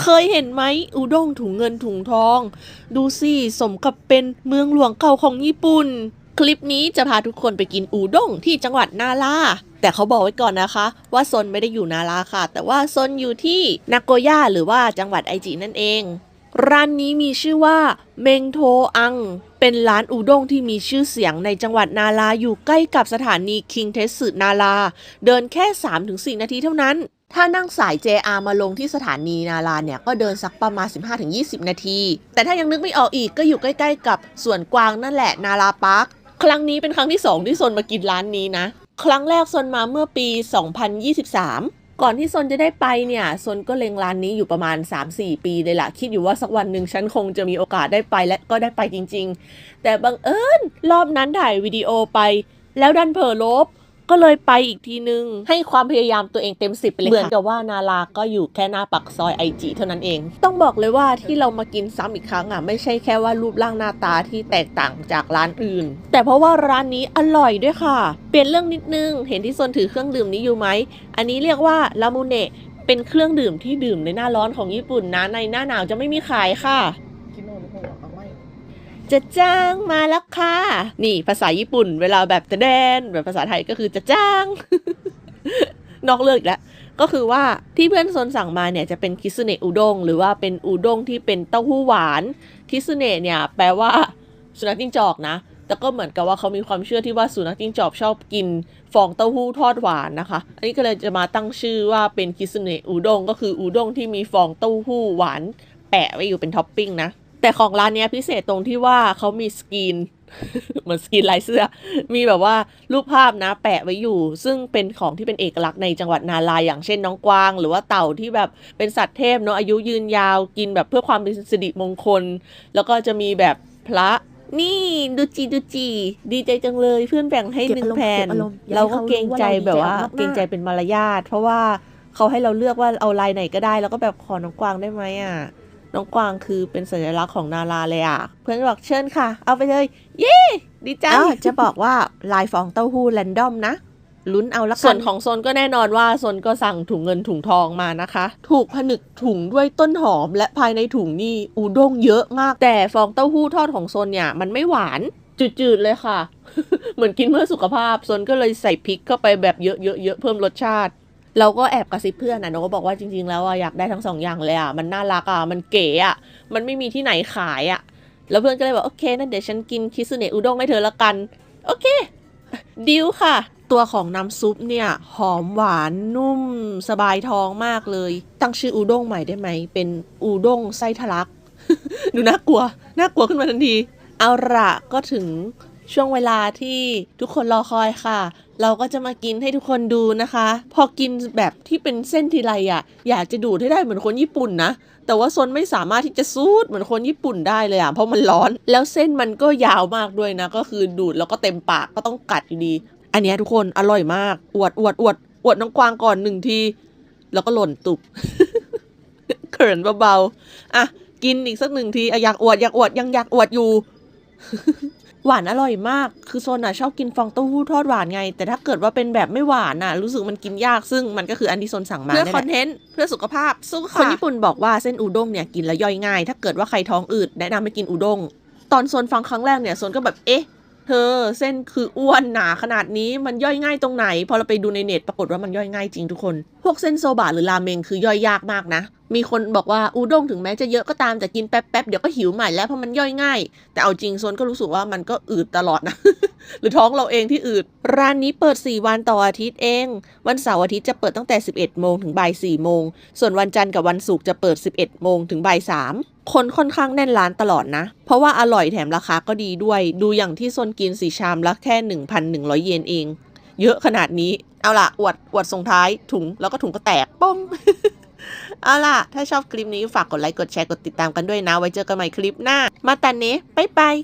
เคยเห็นไหมอุด้งถุงเงินถุงทอง ดูสิสมกับเป็นเมืองหลวงเก่าของญี่ปุ่น คลิปนี้จะพาทุกคนไปกินอูด้งที่จังหวัดนาราแต่เขาบอกไว้ก่อนนะคะ ว่าซนไม่ได้อยู่นาราค่ะ แต่ว่าซนอยู่ที่นาโกย่าหรือว่าจังหวัดไอจินั่นเอง ร้านนี้มีชื่อว่าเมงโทอัง เป็นร้านอูด้งที่มีชื่อเสียงในจังหวัดนาราอยู่ใกล้กับสถานีคิงเทสึนาราเดินแค่ 3-4 นาทีเท่านั้น ถ้านั่งสาย JR มาลงที่สถานีนาราเนี่ย ก็เดินสักประมาณ 15-20 นาที แต่ถ้ายังนึกไม่ออกอีกก็อยู่ใกล้ ๆ กับสวนกวางนั่นแหละนาราพาร์คครั้งนี้เป็นครั้งที่ 2 ที่ซนมากินร้านนี้นะ ครั้งแรกซนมาเมื่อปี 2023 ก่อนที่ซนจะได้ไปเนี่ยซนก็เล็งร้านนี้อยู่ประมาณ 3-4 ปีเลยล่ะ คิดอยู่ว่าสักวันหนึ่งฉันคงจะมีโอกาสได้ไปและก็ได้ไปจริง ๆ แต่บังเอิญรอบนั้นถ่ายวิดีโอไป แล้วดันเผลอลบ ก็เลยไปอีกทีนึง ให้ความพยายามตัวเองเต็มสิบไปเลยเหมือนกับว่านาราก็อยู่แค่หน้าปักซอยไอจีเท่านั้นเอง ต้องบอกเลยว่าที่เรามากินซ้ำอีกครั้งอะไม่ใช่แค่ว่ารูปร่างหน้าตาที่แตกต่างจากร้านอื่น แต่เพราะว่าร้านนี้อร่อยด้วยค่ะ เปลี่ยนเรื่องนิดนึง เห็นที่โซนถือเครื่องดื่มนี้อยู่ไหม อันนี้เรียกว่าลามูเนะเป็นเครื่องดื่มที่ดื่มในหน้าร้อนของญี่ปุ่นนะในหน้าหนาวจะไม่มีขายค่ะ จะจ้างมาแล้วค่ะ นี่ภาษาญี่ปุ่น เวลาแบบจะแดนแบบภาษาไทยก็คือจะจ้าง นอกเลิกอีกแล้วก็คือว่าที่เพื่อนโซนสั่งมาเนี่ยจะเป็นคิสุเนะอุด้งหรือว่าเป็นอุด้งที่เป็นเต้าหู้หวานคิสุเนะเนี่ยแปลว่าสุนัขจิ้งจอกนะ แต่ก็เหมือนกับว่าเขามีความเชื่อที่ว่าสุนัขจิ้งจอกชอบกินฟองเต้าหู้ทอดหวานนะคะ อันนี้ก็เลยจะมาตั้งชื่อว่าเป็นคิสุเนะอุด้งก็คืออุด้งที่มีฟองเต้าหู้หวาน แปะไว้อยู่เป็นท็อปปิ้งนะ แต่ของร้านเนี้ยพิเศษตรงที่ว่าเขามีสกรีน เหมือนสกรีนลายเสื้อ มีแบบว่ารูปภาพนะแปะไว้อยู่ ซึ่งเป็นของที่เป็นเอกลักษณ์ในจังหวัดนาราอย่างเช่นน้องกวาง หรือว่าเต่าที่แบบเป็นสัตว์เทพเนาะอายุยืนยาวกินแบบเพื่อความเป็นสิริมงคล แล้วก็จะมีแบบพระนี่ดูจีดูจี ดีใจจังเลยเพื่อนแบ่งให้หนึ่งแผ่นเก็บอารมณ์อย่าให้เราก็เขารู้เกรงใจว่าเราแบบว่าดีใจมากๆเกรงใจเป็นมารยาทเพราะว่าเขาให้เราเลือกว่าเอาลายไหนก็ได้ แล้วก็แบบขอน้องกวางได้ไหมอะ น้องกวางคือเป็นสัญลักษณ์ของนาราเลยอะ เพื่อนบอกเชิญค่ะ เอาไปเลย เย้ดีใจอ้าวจะบอกว่าลายฟองเต้าหู้แรนดอมนะลุ้นเอาละกัน ส่วนของโซนก็แน่นอนว่าโซนก็สั่งถุงเงินถุงทองมานะคะ ถูกผนึกถุงด้วยต้นหอม และภายในถุงนี่อูด้งเยอะมาก แต่ฟองเต้าหู้ทอดของโซนเนี่ย มันไม่หวานจืดๆเลยค่ะ เหมือนกินเพื่อสุขภาพโซนก็เลยใส่พริกเข้าไปแบบเยอะๆๆเพิ่มรสชาติ เราก็แอบกระซิบเพื่อนนะเราก็บอกว่าจริง ๆ แล้วอะอยากได้ทั้งสองอย่างเลยอะมันน่ารักอะมันเก๋อะมันไม่มีที่ไหนขายอะแล้วเพื่อนก็เลยบอกโอเคนั่นเดี๋ยวฉันกินคิสึเนะอุด้งให้เธอละกัน โอเคดิวค่ะ ตัวของน้ำซุปเนี่ย หอมหวานนุ่ม สบายท้องมากเลย ตั้งชื่ออูด้งใหม่ได้ไหม เป็นอูด้งไส้ทะลัก ดูน่ากลัว น่ากลัวขึ้นมาทันที เอาละก็ถึง ช่วงเวลาที่ทุกคนรอคอยค่ะ เราก็จะมากินให้ทุกคนดูนะคะ พอกินแบบที่เป็นเส้นทีไรอะอยากจะดูดให้ได้เหมือนคนญี่ปุ่นนะ แต่ว่าซนไม่สามารถที่จะซูดเหมือนคนญี่ปุ่นได้เลยอะ เพราะมันร้อน แล้วเส้นมันก็ยาวมากด้วยนะ ก็คือดูดแล้วก็เต็มปากก็ต้องกัดอยู่ดี อันนี้ทุกคนอร่อยมาก อวดอวดอวดอวดน้องกวางก่อนหนึ่งที แล้วก็หล่นตุบเขินเบาๆ อะ กินอีกสักหนึ่งทีอยากอวดอยากอวดยังอยากอวดอยู่ หวานอร่อยมาก คือโซนอะชอบกินฟองเต้าหู้ทอดหวานไง แต่ถ้าเกิดว่าเป็นแบบไม่หวานอะ รู้สึกมันกินยากซึ่งมันก็คืออันที่โซนสั่งมาเพื่อนี่ยแหละคอนเทนต์เพื่อสุขภาพสู้ค่ะคนญี่ปุ่นบอกว่าเส้นอูด้งเนี่ยกินแล้วย่อยง่าย ถ้าเกิดว่าใครท้องอืดแนะนำให้กินอูด้งตอนโซนฟังครั้งแรกเนี่ยโซนก็แบบเอ๊ะ เธอเส้นคืออ้วนหนาขนาดนี้มันย่อยง่ายตรงไหน พอเราไปดูในเน็ตปรากฏว่ามันย่อยง่ายจริงทุกคน พวกเส้นโซบะหรือราเมงคือย่อยยากมากนะ มีคนบอกว่าอูด้งถึงแม้จะเยอะก็ตามแต่กินแป๊บๆเดี๋ยวก็หิวใหม่แล้วเพราะมันย่อยง่าย แต่เอาจริงโซนก็รู้สึกว่ามันก็อืดตลอดนะ หรือท้องเราเองที่อืด ร้านนี้เปิด 4 วันต่ออาทิตย์เอง วันเสาร์อาทิตย์จะเปิดตั้งแต่ 11โมงถึงบ่าย4โมงส่วนวันจันทร์กับวันศุกร์จะเปิด 11โมงถึงบ่าย3 คนค่อนข้างแน่นร้านตลอดนะ เพราะว่าอร่อยแถมราคาก็ดีด้วย ดูอย่างที่โซนกินสีชามละแค่ 1,100 เยนเอง เยอะขนาดนี้ เอาล่ะ อวด อวดส่งท้ายถุงแล้วก็ถุงก็แตกป้มเอาล่ะ ถ้าชอบคลิปนี้ฝากกดไลค์ กดแชร์ กดติดตามกันด้วยนะ ไว้เจอกันใหม่คลิปหน้า มาตันเนะบ๊ายบาย